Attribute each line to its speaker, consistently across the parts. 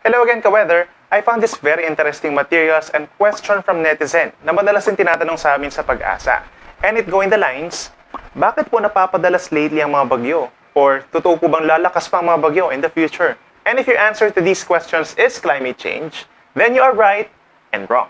Speaker 1: Hello again, ka-weather! I found this very interesting materials and question from netizen na madalas din tinatanong sa amin sa pag-asa. And it go in the lines, bakit po napapadalas lately ang mga bagyo? Or totoo po bang lalakas pa ang mga bagyo in the future? And if your answer to these questions is climate change, then you are right and wrong.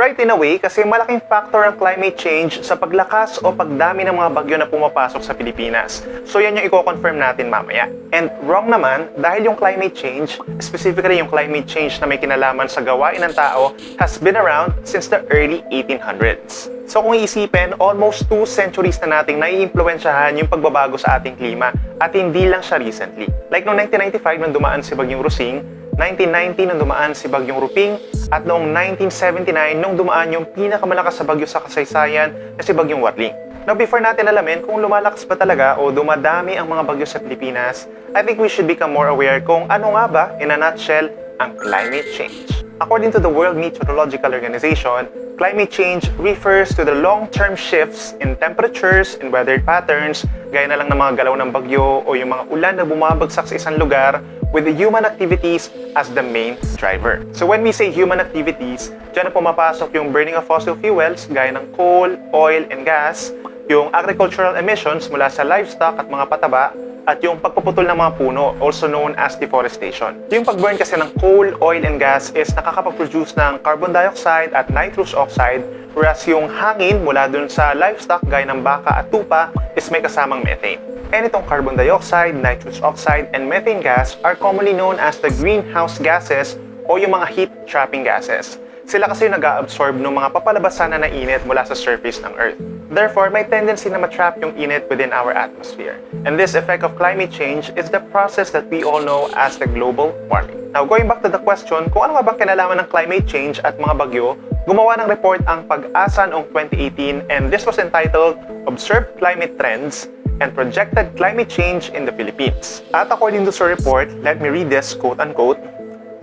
Speaker 1: Right in a way kasi malaking factor ang climate change sa paglakas o pagdami ng mga bagyo na pumapasok sa Pilipinas. So yan yung i-confirm natin mamaya. And wrong naman dahil yung climate change, specifically yung climate change na may kinalaman sa gawain ng tao, has been around since the early 1800s. So kung iisipin, almost two centuries na nating naiimpluwensyahan yung pagbabago sa ating klima at hindi lang siya recently. Like noong 1995 nung dumaan si Bagyong Rusing, 1990 nung dumaan si Bagyong Ruping, at noong 1979 nung dumaan yung pinakamalakas sa bagyo sa kasaysayan na si Bagyong Warling. Now before natin alamin kung lumalakas ba talaga o dumadami ang mga bagyo sa Pilipinas, I think we should become more aware kung ano nga ba, in a nutshell, ang climate change. According to the World Meteorological Organization, climate change refers to the long-term shifts in temperatures and weather patterns, gaya na lang ng mga galaw ng bagyo o yung mga ulan na bumabagsak sa isang lugar with the human activities as the main driver. So when we say human activities, dyan na pumapasok yung burning of fossil fuels gaya ng coal, oil, and gas, yung agricultural emissions mula sa livestock at mga pataba, at yung pagpuputol ng mga puno, also known as deforestation. Yung pag-burn kasi ng coal, oil, and gas is nakakapag-produce ng carbon dioxide at nitrous oxide, whereas yung hangin mula dun sa livestock gaya ng baka at tupa is may kasamang methane. And itong carbon dioxide, nitrous oxide, and methane gas are commonly known as the greenhouse gases o yung mga heat-trapping gases. Sila kasi yung nag-absorb ng mga papalabasan na init mula sa surface ng Earth. Therefore, may tendency na matrap yung init within our atmosphere. And this effect of climate change is the process that we all know as the global warming. Now, going back to the question, kung ano nga bang kinalaman ng climate change at mga bagyo, gumawa ng report ang Pag-asa noong 2018 and this was entitled Observed Climate Trends and Projected Climate Change in the Philippines. At according to the report, let me read this quote-unquote,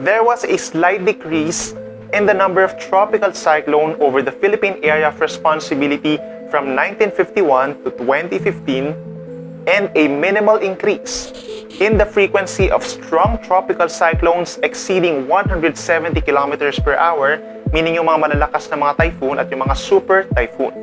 Speaker 1: there was a slight decrease in the number of tropical cyclone over the Philippine area of responsibility from 1951 to 2015 and a minimal increase in the frequency of strong tropical cyclones exceeding 170 kilometers per hour, meaning yung mga malalakas na mga typhoon at yung mga super typhoon.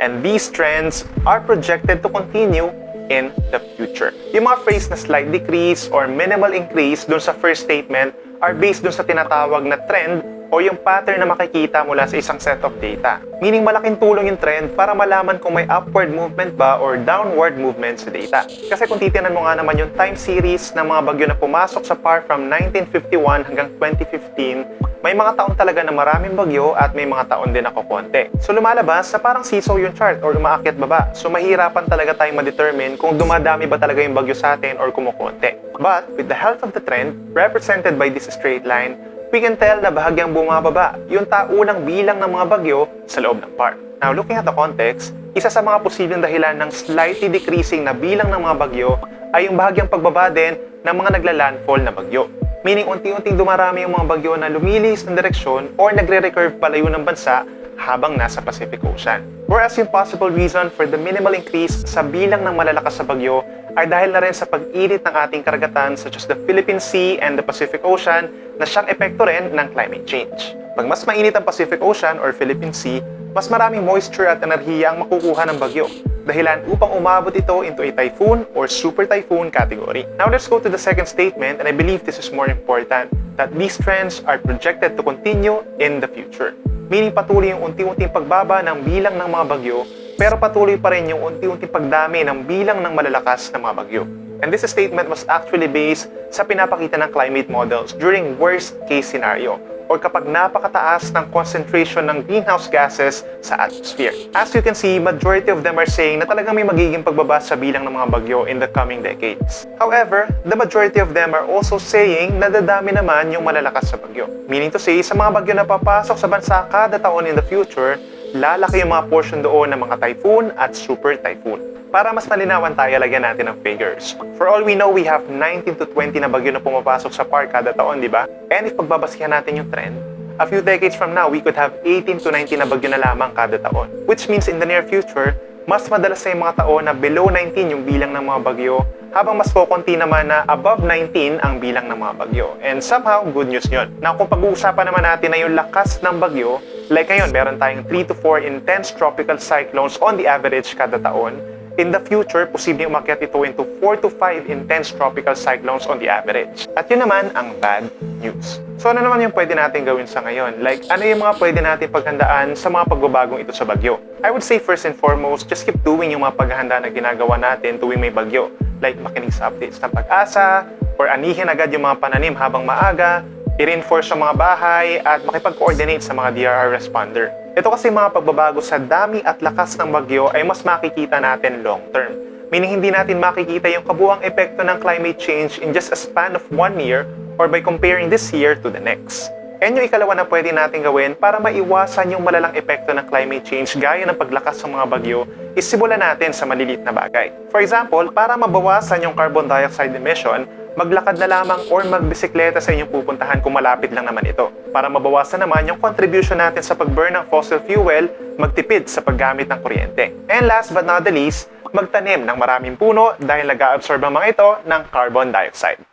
Speaker 1: And these trends are projected to continue in the future. Yung mga phrase na slight decrease or minimal increase dun sa first statement are based dun sa tinatawag na trend o yung pattern na makikita mula sa isang set of data. Meaning malaking tulong yung trend para malaman kung may upward movement ba or downward movement sa data. Kasi kung titinan mo nga naman yung time series ng mga bagyo na pumasok sa PAR from 1951 hanggang 2015, may mga taon talaga na maraming bagyo at may mga taon din ako konti. So lumalabas sa parang seesaw yung chart or umaakyat baba. So mahirapan talaga tayong ma-determine kung dumadami ba talaga yung bagyo sa atin or kumukonti. But with the help of the trend, represented by this straight line, we can tell na bahagyang bumababa yung taunang bilang ng mga bagyo sa loob ng park. Now, looking at the context, isa sa mga posibleng dahilan ng slightly decreasing na bilang ng mga bagyo ay yung bahagyang pagbaba din ng mga nagla-landfall na bagyo. Meaning, unti-unting dumarami yung mga bagyo na lumilis ng direksyon or nagre-recurve palayo ng bansa habang nasa Pacific Ocean. Whereas yung possible reason for the minimal increase sa bilang ng malalakas sa bagyo ay dahil na rin sa pag-init ng ating karagatan such as the Philippine Sea and the Pacific Ocean na siyang epekto rin ng climate change. Pag mas mainit ang Pacific Ocean or Philippine Sea, mas maraming moisture at enerhiya ang makukuha ng bagyo, dahilan upang umabot ito into a typhoon or super typhoon category. Now let's go to the second statement and I believe this is more important, that these trends are projected to continue in the future. Meaning patuloy yung unti-unting pagbaba ng bilang ng mga bagyo pero patuloy pa rin yung unti-unting pagdami ng bilang ng malalakas na mga bagyo. And this statement was actually based sa pinapakita ng climate models during worst case scenario or kapag napakataas ng concentration ng greenhouse gases sa atmosphere. As you can see, majority of them are saying na talagang may magiging pagbaba sa bilang ng mga bagyo in the coming decades. However, the majority of them are also saying na dadami naman yung malalakas sa bagyo. Meaning to say, sa mga bagyo na papasok sa bansa kada taon in the future, lalaki yung mga portion doon ng mga typhoon at super typhoon. Para mas malinawan tayo, lagyan natin ng figures. For all we know, we have 19 to 20 na bagyo na pumapasok sa park kada taon, di ba? And if pagbabasihan natin yung trend, a few decades from now, we could have 18 to 19 na bagyo na lamang kada taon. Which means in the near future, mas madalas na yung mga taon na below 19 yung bilang ng mga bagyo habang mas kukunti naman na above 19 ang bilang ng mga bagyo. And somehow, good news yun. Na kung pag-uusapan naman natin na yung lakas ng bagyo, like ngayon, meron tayong 3 to 4 intense tropical cyclones on the average kada taon. In the future, posibleng umakyat ito into 4 to 5 intense tropical cyclones on the average. At yun naman ang bad news. So ano naman yung pwede natin gawin sa ngayon? Like, ano yung mga pwede natin paghandaan sa mga pagbabagong ito sa bagyo? I would say first and foremost, just keep doing yung mga paghahanda na ginagawa natin tuwing may bagyo. Like makinig sa updates ng pag-asa, or anihin agad yung mga pananim habang maaga, i-reinforce yung mga bahay, at makipag-coordinate sa mga DRR responder. Ito kasi mga pagbabago sa dami at lakas ng bagyo ay mas makikita natin long term. Meaning hindi natin makikita yung kabuang epekto ng climate change in just a span of one year or by comparing this year to the next. And yung ikalawa na pwede natin gawin para maiwasan yung malalang epekto ng climate change gaya ng paglakas ng mga bagyo is natin sa maliliit na bagay. For example, para mabawasan yung carbon dioxide emission, maglakad na lamang or magbisikleta sa inyong pupuntahan kung malapit lang naman ito. Para mabawasan naman yung contribution natin sa pag-burn ng fossil fuel, magtipid sa paggamit ng kuryente. And last but not the least, magtanim ng maraming puno dahil nag-absorb ang mga ito ng carbon dioxide.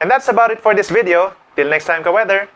Speaker 1: And that's about it for this video. Till next time ka-weather!